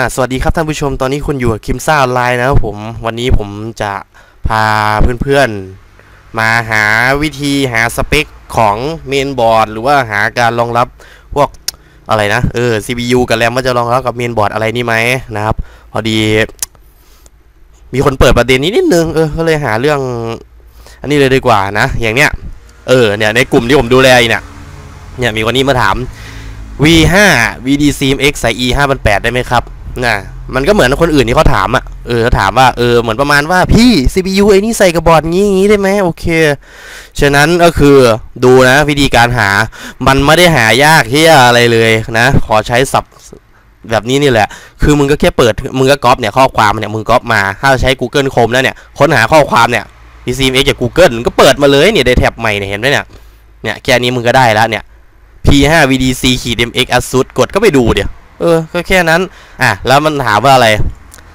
อ่าสวัสดีครับท่านผู้ชมตอนนี้คุณอยู่กับคิมซ่าออนไลน์นะครับผมวันนี้ผมจะพาเพื่อนๆ มาหาวิธีหาสเปคของเมนบอร์ดหรือว่าหาการรองรับพวกอะไรนะเออ CPU กับแรมมันจะรองรับกับเมนบอร์ดอะไรนี่ไหมนะครับ พอดี มีคนเปิดประเด็นนี้นิดนึงเออก็เลยหาเรื่อง อันนี้เลยดีกว่านะ อย่างเนี้ยเออเนี่ยในกลุ่มที่ผมดูแลเนี่ยเนี่ยมีคนนี้มาถาม V5 VDCMX ใส่ E 5 8ได้ไหมครับ นะมันก็เหมือนคนอื่นที่เขาถามอะเออถามว่าเออเหมือนประมาณว่าพี่ CPU ไอ้นี่ใส่กับบอร์ดงี้งี้ได้ไหมโอเค ฉะนั้นก็คือดูนะวิธีการหา มันไม่ได้หายากที่อะไรเลยนะ ขอใช้ศัพท์แบบนี้นี่แหละ คือมึงก็แค่เปิด มึงก็ก๊อปเนี่ยข้อความเนี่ยมึงก๊อปมา ถ้าใช้ Google Chrome แล้วเนี่ย ค้นหาข้อความเนี่ย VCMX จาก Google มึงก็เปิดมาเลยเนี่ยในแท็บใหม่เนี่ยเห็นไหมเนี่ย เนี่ยแค่นี้มึงก็ได้แล้วเนี่ย P5 VDC ขีด MX ASUS กดก็ไปดูเดี๋ยว เออก็แค่นั้น อะ แล้วมันถามว่าอะไร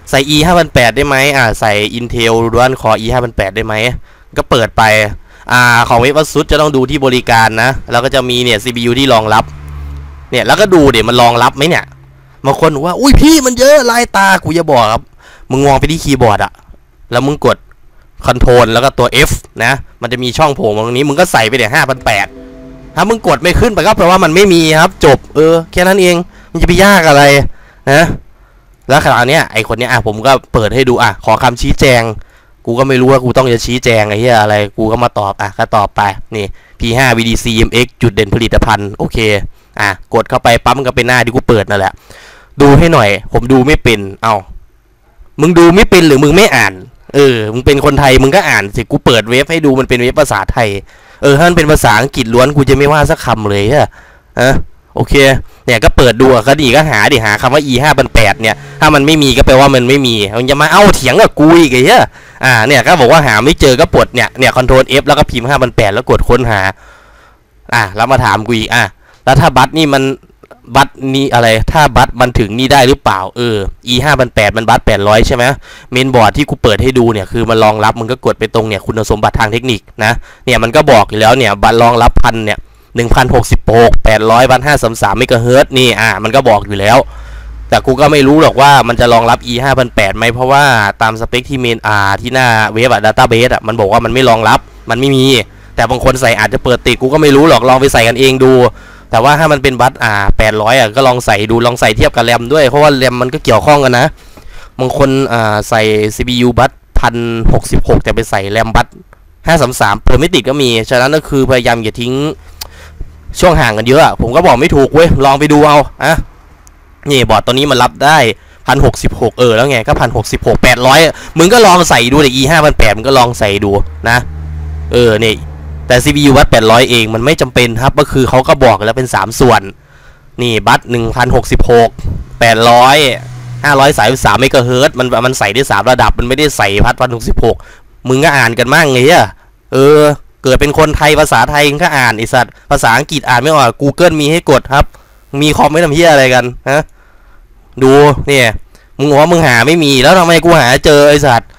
ใส่ E 5 8 0ได้ไหมอะ ใส่ Intel Dual Core E 5 8 0ได้ไหม ก็เปิดไป อ่า ของเว็บ ASUS จะต้องดูที่บริการนะ แล้วก็จะมีเนี่ย CPU ที่รองรับ เนี่ย แล้วก็ดูเดี๋ยวมันรองรับไหมเนี่ยบางคนบอกว่า อุ้ยพี่มันเยอะลายตา กูจะบอกครับ มึงมองไปที่คีย์บอร์ดอะแล้วมึงกดคอนโทรลแล้วก็ตัว F นะ มันจะมีช่องโผล่มาตรงนี้ มึงก็ใส่ไปเดี๋ยวห้าพันแปดถ้ามึงกดไม่ขึ้นไปก็แปลว่ามันไม่มีครับ จบ เออ แค่นั้นเอง มันจะไปยากอะไรนะแล้วขณะเนี้ยไอคนเนี้ยอะผมก็เปิดให้ดูอะขอคำชี้แจง กูก็ไม่รู้ว่ากูต้องจะชี้แจงไอ้เหี้ยอะไรกูก็มาตอบอะก็ตอบไปนี่ P5 VDC MX จุดเด่นผลิตภัณฑ์โอเคอะกดเข้าไปปั๊มก็เป็นหน้าที่กูเปิดนั่นแหละ ดูให้หน่อย ผมดูไม่เป็น เอามึงดูไม่เป็นหรือมึงไม่อ่าน เออ มึงเป็นคนไทยมึงก็อ่านสิกูเปิดเว็บให้ดูมันเป็นเว็บภาษาไทย เออถ้ามันเป็นภาษาอังกฤษล้วนกูจะไม่ว่าสักคำเลยอะฮะ โอเค เนี่ยก็เปิดดูก็ดีก็หาดิหาคำว่า e 5 8 8เนี่ย ถ้ามันไม่มีก็แปลว่ามันไม่มีมันจะมาเอาเถียงกับกูอีกไอ้เหี้ยอ่า เนี่ยก็บอกว่าหาไม่เจอก็ปลดเนี่ย เนี่ยคอนโทรล F แล้วก็พิมพ์5 8 8แปดแล้วกดค้นหา อ่าแล้วมาถามกูอีกอะแล้วถ้าบัตรนี่มันบัตรนี่อะไร ถ้าบัตรมันถึงนี่ได้หรือเปล่า เออ e 5 8 8มันบัตร800ใช่ไหมเมนบอร์ดที่กูเปิดให้ดูเนี่ยคือมันรองรับมึงก็กดไปตรงเนี่ยคุณสมบัติทางเทคนิคนะ เนี่ยมันก็บอกอยู่แล้วเนี่ยบัตรรองรับพันเนี่ย หนึ่งพันหกสิบหกแปดร้อยพันห้าสามสามเมกะเฮิรตนี่อ่ามันก็บอกอยู่แล้ว แต่กูก็ไม่รู้หรอกว่ามันจะรองรับ e ห้าพันแปดไหมเพราะว่าตามสเปคที่เมนอ่าที่หน้าเว็บอะดัตต้าเบสอะมันบอกว่ามันไม่รองรับมันไม่มี แต่บางคนใส่อาจจะเปิดติดกูก็ไม่รู้หรอกลองไปใส่กันเองดู แต่ว่าถ้ามันเป็นบัตอ่าแปดร้อยอะก็ลองใส่ดูลองใส่เทียบกับแรมด้วยเพราะว่าแรมมันก็เกี่ยวข้องกันนะบางคนอ่าใส่ CPU บัตพันหกสิบหกแต่ไปใส่แรมบัตห้าสามสามเปิดไม่ติดก็มี ฉะนั้นก็คือพยายามอย่าทิ้ง ช่วงห่างกันเยอะอะ ผมก็บอกไม่ถูกเว้ย ลองไปดูเอาอะนี่บอร์ดตัวนี้มันรับได้พันหกสิบหกเออแล้วไงก็พันหกสิบหกแปดร้อยมึงก็ลองใส่ดูเดี๋ยว e ห้าพันแปดมึงก็ลองใส่ดูนะ เออนี่แต่ CPU วัด800เองมันไม่จำเป็นครับ ก็คือเขาก็บอกแล้วเป็น3ส่วน นี่บัต1066 800 533เมกะเฮิร์ตมันมันใส่ได้3ระดับมันไม่ได้ใส่พัด1066มึงก็อ่านกันมั่งไงอะเออ เกิดเป็นคนไทยภาษาไทยมึงก็อ่านไอสัตว์ภาษาอังกฤษอ่านไม่ออก Google มีให้กดครับ มีคอมไม่ทำเฮียอะไรกันฮะดูเนี่ยมึงบอกว่ามึงหาไม่มีแล้วทำไมกูหาเจอไอสัตว์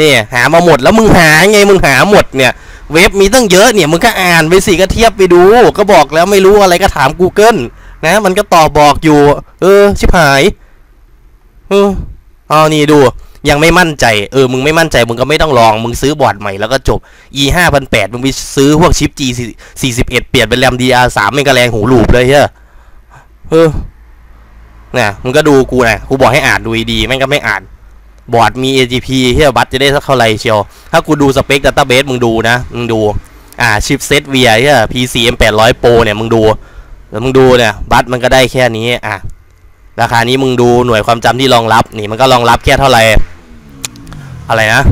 นี่หามาหมดแล้วมึงหาไงมึงหาหมดเนี่ย เว็บมีตั้งเยอะเนี่ยมึงก็อ่านไปสิก็เทียบไปดู ก็บอกแล้วไม่รู้อะไรก็ถาม Google นะ มันก็ตอบบอกอยู่ เออ ชิบหาย เออเอานี่ดู ยังไม่มั่นใจ เออ มึงไม่มั่นใจ มึงก็ไม่ต้องลอง มึงซื้อบอร์ดใหม่แล้วก็จบ e ห้าพันแปดมึงไปซื้อพวกชิป g สี่สิบเอ็ดเปลี่ยนเป็นแรม dr สามไม่กระแรงหูหลูบเลยเฮ้ยเออเนี่ยมึงก็ดูกูนะกูบอกให้อ่านดูดีแม่งก็ไม่อ่าน บอร์ดมี AGP เฮียบัตจะได้สักเท่าไหร่เชียว ถ้ากูดูสเปคดัตต้าเบสมึงดูนะ มึงดู อ่าชิปเซต VI เฮีย PCM 800 Pro เนี่ยมึงดูแล้วมึงดูเนี่ย บัตมันก็ได้แค่นี้ อะราคานี้มึงดูหน่วยความจำที่รองรับ นี่มันก็รองรับแค่เท่าไหร่ อะไรนะ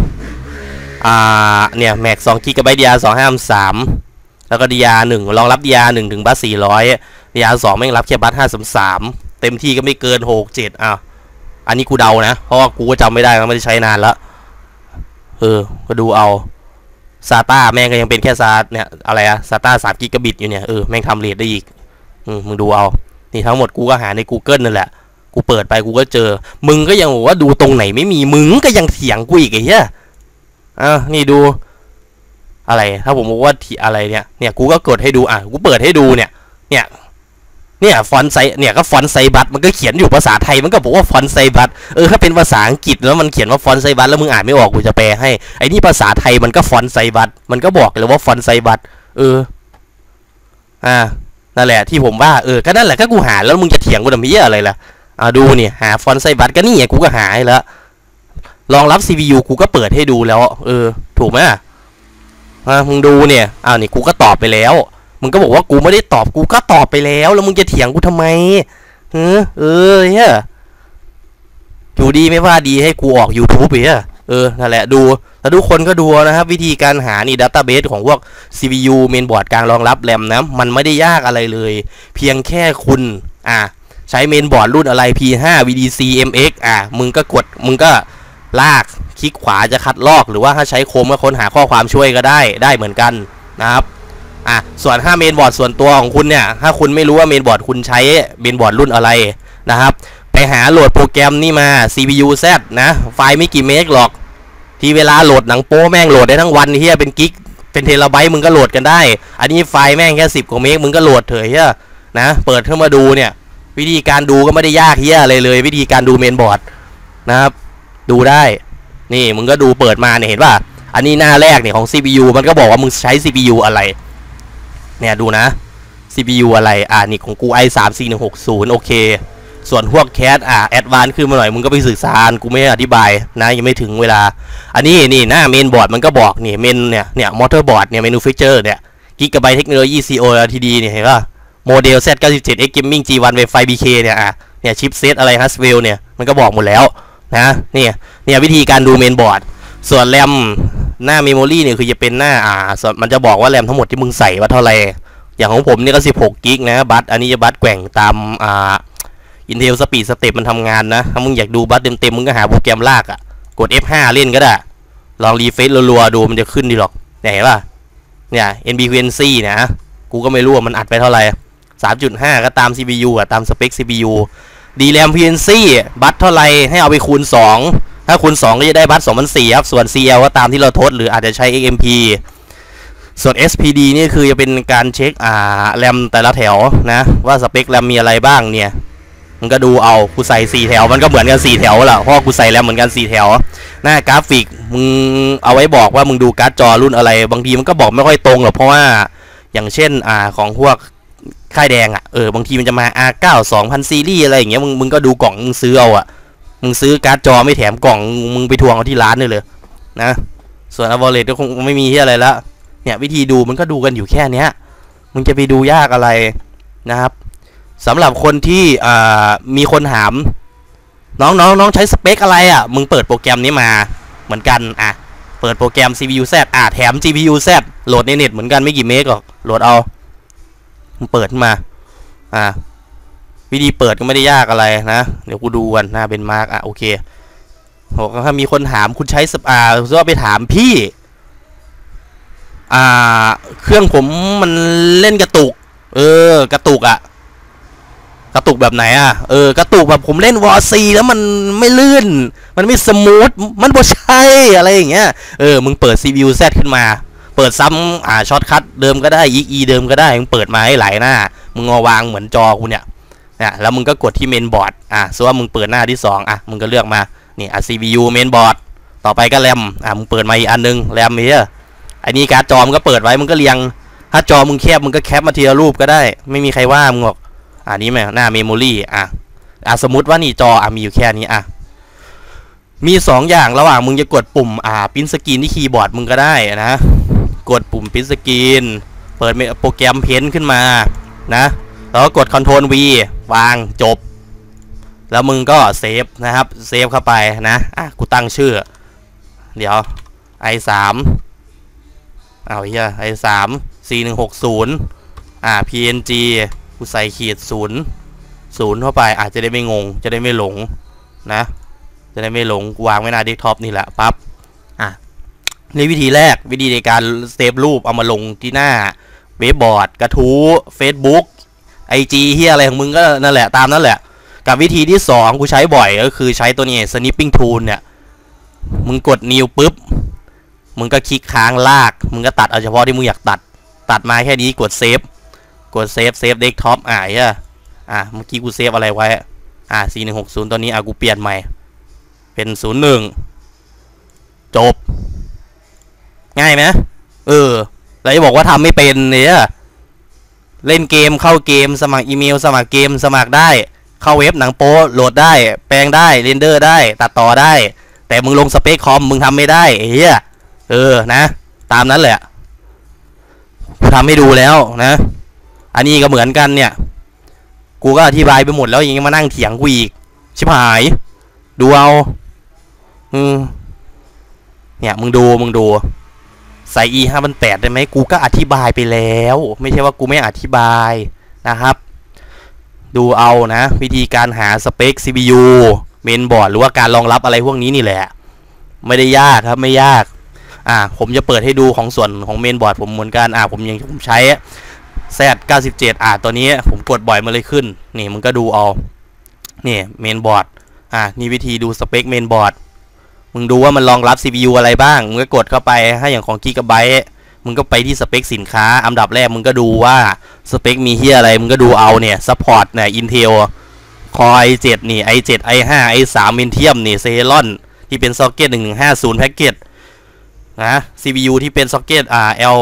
อ่า เนี่ย Mac 2 g b DR 253แล้วก็ DR 1รองรับ DR 1ถึงบัต400 DR 2ไม่รับแค่บัต533เต็มที่ก็ไม่เกิน67อะอันนี้กูเดานะ เพราะว่ากูก็จำไม่ได้มันไม่ได้ใช้นานแล้วเออ ก็ดูเอาซาต้าแม่งก็ยังเป็นแค่ซาเนี่ยอะไรอะซาต้าสามกิกะบิตอยู่เนี่ย เออ แม่งทำเลทได้อีก อืมมึงดูเอา นี่ทั้งหมดกูก็หาใน Google นั่นแหละ กูเปิดไปกูก็เจอ มึงก็ยังบอกว่าดูตรงไหนไม่มีมึงก็ยังเถียงกูอีกไอ้เหี้ยอะนี่ดู อะไร ถ้าผมบอกว่าที่อะไรเนี่ย เนี่ยกูก็กดให้ดูอะกูเปิดให้ดูเนี่ย เนี่ยเนี่ยฟอนไซเนี่ยก็ฟอนไซบัตมันก็เขียนอยู่ภาษาไทยมันก็บอกว่าฟอนไซบัตเออถ้าเป็นภาษาอังกฤษแล้วมันเขียนว่าฟอนไซบัตแล้วมึงอ่านไม่ออกกูจะแปลให้ไอ้นี่ภาษาไทยมันก็ฟอนไซบัตมันก็บอกเลยว่าฟอนไซบัตเออ อ่านั่นแหละที่ผมว่าเออก็นั่นแหละก็กูหาแล้วมึงจะเถียงกูทำไมอะไรล่ะ อ่าดูเนี่ยหาฟอนต์ไซบัตก็นี่ไงกูก็หาให้แล้วรองรับ CPU กูก็เปิดให้ดูแล้ว เออ ถูกไหมอ่ามึงดูเนี่ยอ้าวนี่กูก็ตอบไปแล้ว มึงก็บอกว่ากูไม่ได้ตอบกูก็ตอบไปแล้ว แล้วมึงจะเถียงกูทำไมเออเออเฮียอยู่ดีไม่ว่าดีให้กูออก YouTube ไปอะเออนั่นแหละดูแล้วทุกคนก็ดูนะครับ วิธีการหานี่ดัตต้าเบสของพวก CPU เมนบอร์ดกลางรองรับแรมนะมันไม่ได้ยากอะไรเลย เพียงแค่คุณ อะ ใช้เมนบอร์ดรุ่นอะไร P5 VDC MX อะมึงก็กดมึงก็ลากคลิกขวาจะคัดลอก หรือว่าถ้าใช้โคมก็ค้นหาข้อความช่วยก็ได้ได้เหมือนกันนะครับอะส่วนถ้าเมนบอร์ดส่วนตัวของคุณเนี่ย ถ้าคุณไม่รู้ว่าเมนบอร์ดคุณใช้เมนบอร์ดรุ่นอะไรนะครับ ไปหาโหลดโปรแกรมนี่มา CPU Z นะ ไฟล์ไม่กี่เมกหรอก ที่เวลาโหลดหนังโป้แม่งโหลดได้ทั้งวันเฮียเป็นกิกเป็นเทราไบต์มึงก็โหลดกันได้ อันนี้ไฟล์แม่งแค่สิบกว่าเมกมึงก็โหลดเถอะเฮียนะ เปิดเข้ามาดูเนี่ย วิธีการดูก็ไม่ได้ยากเฮียอะไรเลย วิธีการดูเมนบอร์ดนะครับ ดูได้ นี่มึงก็ดูเปิดมาเนี่ยเห็นป่ะ อันนี้หน้าแรกเนี่ยของ CPU มันก็บอกว่ามึงใช้ CPU อะไร เนี่ยดูนะ CPU อะไร อ่านี่ของกู i 3 4 1 6 0โอเค ส่วนพวกแคสอ่าแอดวานขึ้นมาหน่อย มึงก็ไปศึกษากูไม่อธิบายนะ ยังไม่ถึงเวลา อันนี้นี่หน้าเมนบอร์ดมันก็บอกนี่เมนเนี่ยเนี่ยมอเตอร์บอร์ดเนี่ยเมนูฟิเจอร์เนี่ยกิกะไบต์เทคโนโลยี CO LTD เนี่ยเห็นป่ะ โมเดล Z97X Gaming G1 Wi-Fi BK เนี่ยอะเนี่ยชิปเซตอะไรฮัสเวลเนี่ยมันก็บอกหมดแล้วนะเนี่ยเนี่ยวิธีการดูเมนบอร์ด ส่วนแรมหน้าเมมโมรีเนี่ยคือจะเป็นหน้าอ่ามันจะบอกว่าแรมทั้งหมดที่มึงใส่ว่าเท่าไหร่อย่างของผมนี่ก็ 16กิกนะบัตอันนี้จะบัตแกว่งตามอ่า Intel Speed Step มันทำงานนะ ถ้ามึงอยากดูบัตเต็มๆมึงก็หาโปรแกรมลากอะ่ะ กด F5 เล่นก็ได้ ลองรีเฟซรัวๆดูมันจะขึ้นดีหรอกเนี่ยเห็นป่ะเนี่ย NBQNC นะ กูก็ไม่รู้ว่ามันอัดไปเท่าไหร่ 3.5 ก็ตาม CPU อะตามสเปค CPU DRAM PNC บัตเท่าไหร่ให้เอาไปคูณ 2 ถ้าคูณ 2 ก็จะได้บัต2004ครับ ส่วน CL ก็ตามที่เราทด หรืออาจจะใช้ XMP ส่วน SPD นี่คือจะเป็นการเช็คอ่าแรมแต่ละแถวนะ ว่าสเปคแรมมีอะไรบ้างเนี่ยมันก็ดูเอากูใส่สี่แถว มันก็เหมือนกันสี่แถวแหละเพราะกูใส่แล้วเหมือนกันสี่แถว หน้ากราฟิกมึงเอาไว้บอกว่ามึงดูการ์ดจอรุ่นอะไร บางทีมันก็บอกไม่ค่อยตรงหรอกเพราะว่าอย่างเช่นอ่าของพวก ค่ายแดงอะเออบางทีมันจะมา R9 2000ซีรีส์อะไรอย่างเงี้ยมึงมึงก็ดูกล่องมึงซื้อเอาอะมึงซื้อการ์ดจอไม่แถมกล่องมึงไปทวงเอาที่ร้านได้เลยนะส่วนอ v o l e d ก็คงไม่มีที่อะไรละเนี่ยวิธีดูมันก็ดูกันอยู่แค่เนี้ยมึงจะไปดูยากอะไรนะครับสำหรับคนที่มีคนถามน้องน้องน้องใช้สเปคอะไรอะมึงเปิดโปรแกรมนี้มาเหมือนกันอะเปิดโปรแกรม CPU Z อะแถม GPU Z โหลดในเน็ตเหมือนกันไม่กี่เมกหรอกโหลดเอา เปิดมา อะวิธีเปิดก็ไม่ได้ยากอะไรนะ เดี๋ยวกูดูกันนะเป็นมาร์กอะโอเคโหถ้ามีคนถามคุณใช้สปอ่าก็ไปถามพี่ อ่า เครื่องผมมันเล่นกระตุก เออ กระตุกอะ กระตุกแบบไหนอะ เออ กระตุกแบบผมเล่นวอร์ซีแล้วมันไม่ลื่น มันไม่สมูท มันบ่ใช่อะไรอย่างเงี้ย เออ มึงเปิด CPU Z ขึ้นมา เปิดซ้ำอ่าช็อตคัทเดิมก็ได้อีอีเดิมก็ได้มึงเปิดมาให้ไหลหน้า มึงเอาวางเหมือนจอกูเนี่ยเนี่ยแล้วมึงก็กดที่เมนบอร์ดอะส่วนมึงเปิดหน้าที่สองอะมึงก็เลือกมานี่อะ CPU เมนบอร์ดต่อไปก็แรมอะมึงเปิดมาอีกอันนึงแรมเฮียอันนี้การ์ดจอมก็เปิดไว้มึงก็เรียง ถ้าจอมึงแคบมึงก็แคปมาทีละรูปก็ได้ ไม่มีใครว่ามึงหรอกอันนี้แม่หน้าเมมโมรี่อะอะสมมติว่านี่จออะมีอยู่แค่นี้อะมีสองอย่างระหว่างมึงจะกดปุ่มอ่าพิมพ์สกรีนที่คีย์บอร์ดมึงก็ได้นะ กดปุ่มพิมพ์สกรีน เปิดโปรแกรมเพ้นขึ้นมานะแล้วก็กด Ctrl V วางจบ แล้วมึงก็เซฟนะครับเซฟเข้าไปนะอะกูตั้งชื่อ เดี๋ยว i3 เอาเฮีย i3 4160อ่า png กูใส่ขีดศูนย์ศูนย์เข้าไปอาจจะได้ไม่งง จะได้ไม่หลงนะ จะได้ไม่หลงวางไว้หน้าเดสก์ท็อปนี่แหละปั๊บ นี่วิธีแรกวิธีในการเซฟรูปเอามาลงที่หน้าเว็บบอร์ด กระทู้ Facebook ไอจีเฮียอะไรของมึงก็นั่นแหละตามนั่นแหละ กับวิธีที่สองกูใช้บ่อยก็คือใช้ตัวนี้ snipping tool เนี่ย มึงกด new ปุ๊บ มึงก็คลิกค้างลาก มึงก็ตัดเอาเฉพาะที่มึงอยากตัด ตัดมาแค่นี้กดเซฟกดเซฟเซฟเดสก์ท็อปอะเฮียอะเมื่อกี้กูเซฟอะไรไว้ อะสี่หนึ่งหกศูนย์ตอนนี้อะกูเปลี่ยนใหม่ เป็นศูนย์หนึ่งจบ ง่ายไหมเออแล้วจะบอกว่าทำไม่เป็นเนี่ยเล่นเกมเข้าเกมสมัครอีเมล สมัครเกมสมัครได้ เข้าเว็บหนังโป๊โหลดได้ แปลงได้เรนเดอร์ได้ ตัดต่อได้ แต่มึงลงสเปคคอมมึงทำไม่ได้เหี้ยเออนะ ตามนั้นแหละกูทำให้ดูแล้วนะ อันนี้ก็เหมือนกันเนี่ย กูก็อธิบายไปหมดแล้วยังมานั่งเถียงกูอีก ชิบหาย ดูเอา อืม เนี่ย มึงดู มึงดู ใส่ e 5 8 8ได้ไหมกูก็อธิบายไปแล้ว ไม่ใช่ว่ากูไม่อธิบายนะครับ ดูเอานะ วิธีการหาสเปค CPU เมนบอร์ดหรือว่าการรองรับอะไรพวกนี้นี่แหละ ไม่ได้ยากครับไม่ยาก อ่าผมจะเปิดให้ดูของส่วนของเมนบอร์ดผมเหมือนกันอ่าผมยังผมใช้ Z 97อ่าตัวนี้ผมกดบ่อยมาเลยขึ้น นี่มึงก็ดูเอา นี่เมนบอร์ดอ่านี่วิธีดูสเปคเมนบอร์ด มึงดูว่ามันรองรับ CPU อะไรบ้าง มึงก็กดเข้าไปถ้าอย่างของ Gigabyte มึงก็ไปที่สเปคสินค้า อันดับแรกมึงก็ดูว่าสเปคมีเฮียอะไร มึงก็ดูเอาเนี่ยซัพพอร์ตเนี่ย Intel Core i7 นี่ i7 i5 i3 Intium นี่ Celeron ที่เป็น socket 1150 packet นะ CPU ที่เป็น socket อ่า L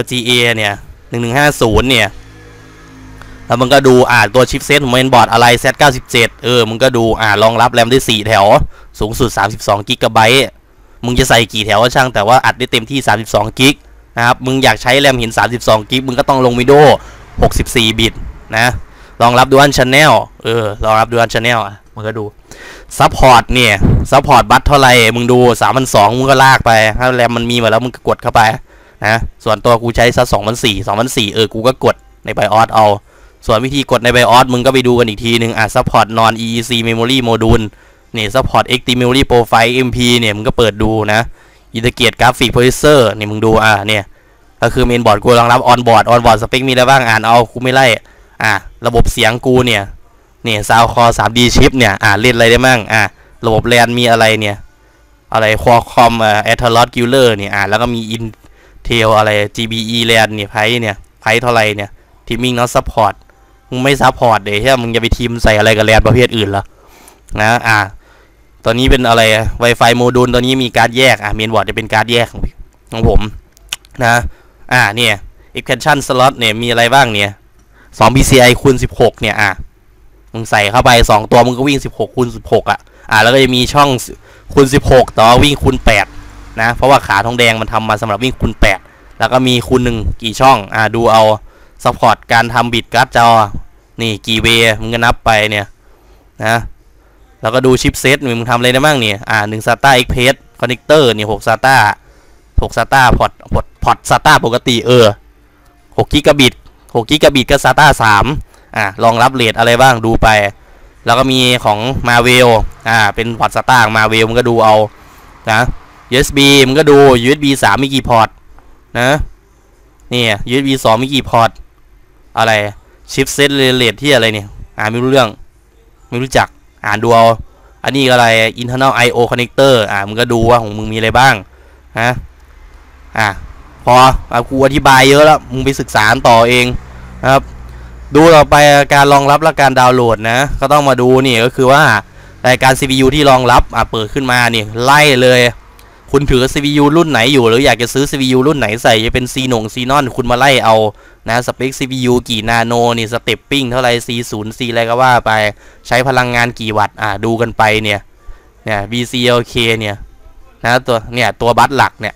LGA เนี่ย1150 เนี่ย แล้วมึงก็ดูอ่าตัวชิปเซตของเมนบอร์ดอะไร Z97 เออ มึงก็ดูอ่ารองรับแรมได้ 4 แถว สูงสุด 32กิกะไบต์มึงจะใส่กี่แถวก็ช่างแต่ว่าอัดได้เต็มที่ 32กิกนะครับ มึงอยากใช้แรมหิน 32กิกมึงก็ต้องลงวิดีโอ64 บิตนะรองรับดูอันชแนลเออรองรับดูอันชแนลอะมึงก็ดูซัพพอร์ตเนี่ยซัพพอร์ตบัตเท่าไหร่มึงดู3,200มึงก็ลากไป ถ้าแรมมันมีมาแล้วมึงก็กดเข้าไปนะส่วนตัวกูใช้ซะ2,400 2,400เออกูก็กดในไบออสเอา ส่วนวิธีกดในไบออสมึงก็ไปดูกันอีกทีหนึ่งอะ support non EEC memory module นี่ support XT memory profile MP เนี่ยมึงก็เปิดดูนะ integrate graphic processor นี่ยมึงดูอะเนี่ยก็คือ main board กูรองรับ on board on board spec มีอะไรบ้างอ่านเอากูไม่ไล่อะระบบเสียงกูเนี่ยเนี่ย sound core 3D chip เนี่ยอะเล่นอะไรได้มั่งอะระบบแลนมีอะไรเนี่ยอะไร Qualcomm เอ่อ Athlon Killer เนี่ยอะแล้วก็มี Intel อะไร GBE LAN เนี่ยไพเนี่ยไพเท่าไรเนี่ย teaming not support มึงไม่ซัพพอร์ตเดี๋ยวมึงจะไปทีมใส่อะไรกับแลนประเภทอื่นละนะอ่าตอนนี้เป็นอะไร Wi-Fi โมดูลตัวนี้มีการแยกอ่าเมนบอร์ดจะเป็นการแยกของผมนะอ่าเนี่ย extension slot เนี่ยมีอะไรบ้างเนี่ย2 PCI คูณ16 เนี่ยอะมึงใส่เข้าไป 2 ตัวมึงก็วิ่ง 16คูณ16 อะอ่าแล้วก็จะมีช่องคูณ16 ต่อวิ่งคูณ8นะเพราะว่าขาทองแดงมันทำมาสำหรับวิ่งคูณ8แล้วก็มีคูณ1กี่ช่องอ่าดูเอา ซัพพอร์ตการทำบิตการ์ดจอ นี่กี่เวมึงก็นับไปเนี่ยนะแล้วก็ดูชิปเซตมึงทำอะไรได้บ้างเนี่ยอ่าหนึ่ง SATA Express Connector นี่หก SATA หก SATA พอร์ตพอร์ตพอร์ต SATA ปกติเออหกกิกะบิตหกกิกะบิตก็ SATA สามอ่ารองรับเรทอะไรบ้างดูไป แล้วก็มีของ Marvell อ่าเป็นพอร์ต SATA ของ Marvell มึงก็ดูเอานะ USB มึงก็ดู USB สามมีกี่พอร์ตนะนี่ USB สองมีกี่พอร์ต อะไรชิปเซตเรทที่อะไรเนี่ยอ่านไม่รู้เรื่อง ไม่รู้จักอ่านดูเอาอันนี้อะไร internal I/O connector อ่ามึงก็ดูว่าของมึงมีอะไรบ้างฮะอะพออากูอธิบายเยอะแล้ว มึงไปศึกษาต่อเองนะครับ ดูต่อไปการรองรับและการดาวน์โหลดนะ ก็ต้องมาดูนี่ก็คือว่ารายการ CPU ที่รองรับอะเปิดขึ้นมานี่ไล่เลย คุณถือ CPU รุ่นไหนอยู่ หรืออยากจะซื้อ CPU รุ่นไหนใส่จะเป็น C หนง C นอนคุณมาไล่เอานะสเปค CPU กี่นาโนนี่สเต็ปปิ้งเท่าไร C0 C อะไรก็ว่าไปใช้พลังงานกี่วัตต์อ่าดูกันไปเนี่ยเนี่ย VCLK เนี่ยนะตัวเนี่ยตัวบัตหลักเนี่ย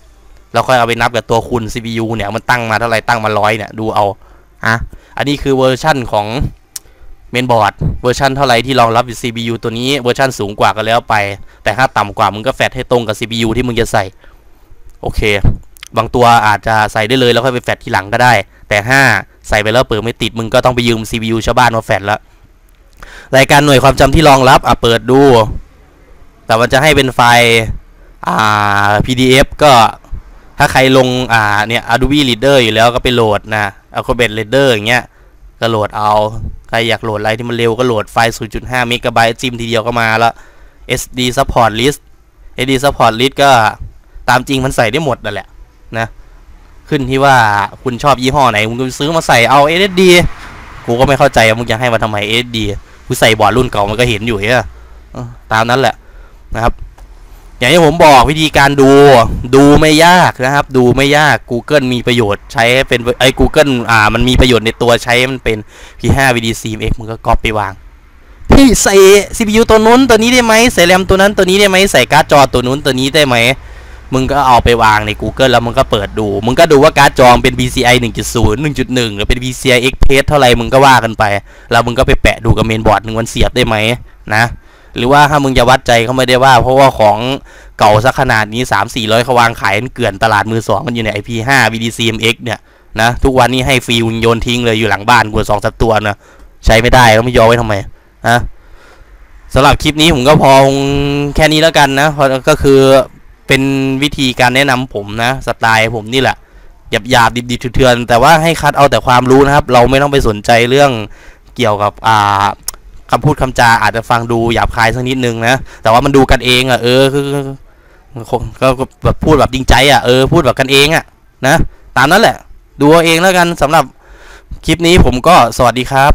แล้วค่อยเอาไปนับกับตัวคุณ CPU เนี่ยมันตั้งมาเท่าไรตั้งมาร้อยเนี่ยดูเอาฮะอันนี้คือเวอร์ชั่นของเมนบอร์ดเวอร์ชันเท่าไรที่รองรับ CPU ตัวนี้เวอร์ชันสูงกว่าก็แล้วไป แต่ถ้าต่ำกว่ามึงก็แฟดให้ตรงกับ CPU ที่มึงจะใส่ โอเค บางตัวอาจจะใส่ได้เลยแล้วค่อยไปแฟดทีหลังก็ได้ แต่ถ้าใส่ไปแล้วเปิดไม่ติดมึงก็ต้องไปยืม CPU ชาวบ้านมาแฟดแล้วรายการหน่วยความจำที่รองรับอะเปิดดู แต่มันจะให้เป็นไฟล์อ่า PDF ก็ถ้าใครลงอ่าเนี่ย Adobe Reader อยู่แล้วก็ไปโหลดนะ Acrobat Reader อย่างเงี้ยก็โหลดเอา ใครอยากโหลดอะไรที่มันเร็วก็โหลดไฟล์ 0.5 เมกะไบต์จิ้มทีเดียวก็มาแล้ว SD support list SD support list ก็ตามจริงมันใส่ได้หมดนั่นแหละนะ ขึ้นที่ว่าคุณชอบยี่ห้อไหน คุณก็ซื้อมาใส่เอา SSD กูก็ไม่เข้าใจว่ามึงจะให้มาทำไม SSD กูใส่บอร์ดรุ่นเก่ามันก็เห็นอยู่เฮ้ยตามนั้นแหละนะครับ อย่างที่ผมบอกวิธีการดูดูไม่ยากนะครับ ดูไม่ยาก Google มีประโยชน์ใช้เป็นไอ้ Google อ่ามันมีประโยชน์ในตัวใช้มันเป็น P5 VDCMX มึงก็ก๊อปไปวาง พี่ใส่ CPU ตัวนู้นตัวนี้ได้ไหมใส่แรมตัวนั้นตัวนี้ได้ไหมใส่การ์ดจอตัวนู้นตัวนี้ได้ไหมมึงก็เอาไปวางใน Google แล้วมึงก็เปิดดู มึงก็ดูว่าการ์ดจอเป็น PCI 1.0 1.1 หรือเป็น PCI Express เท่าไหร่มึงก็ว่ากันไป แล้วมึงก็ไปแปะดูกับเมนบอร์ดหนึ่งวันเสียบได้ไหมนะ หรือว่าถ้ามึงจะวัดใจก็ไม่ได้ว่า เพราะว่าของเก่าสักขนาดนี้ 3 4 0 0เขาวางขายกันเกลื่อนตลาดมือสองมันอยู่ใน IP5 VDCMX เนี่ยนะทุกวันนี้ให้ฟรีมึงโยนทิ้งเลยอยู่หลังบ้านกูสองสตัวนะใช้ไม่ได้แล้วไม่ยอไว้ทำไม นะสำหรับคลิปนี้ผมก็พอแค่นี้แล้วกันนะเพราะก็คือเป็นวิธีการแนะนำผมนะสไตล์ผมนี่แหละหยาบหยาบๆดิบเถื่อนแต่ว่าให้คัดเอาแต่ความรู้นะครับ เราไม่ต้องไปสนใจเรื่องเกี่ยวกับอ่าคำพูดคำจาอาจจะฟังดูหยาบคายสักนิดนึงนะแต่ว่ามันดูกันเองอะเออคือก็ก็แบบพูดแบบจริงใจอะเออพูดแบบกันเองอะนะตามนั้นแหละ ดูเอาเองแล้วกันสำหรับคลิปนี้ผมก็สวัสดีครับ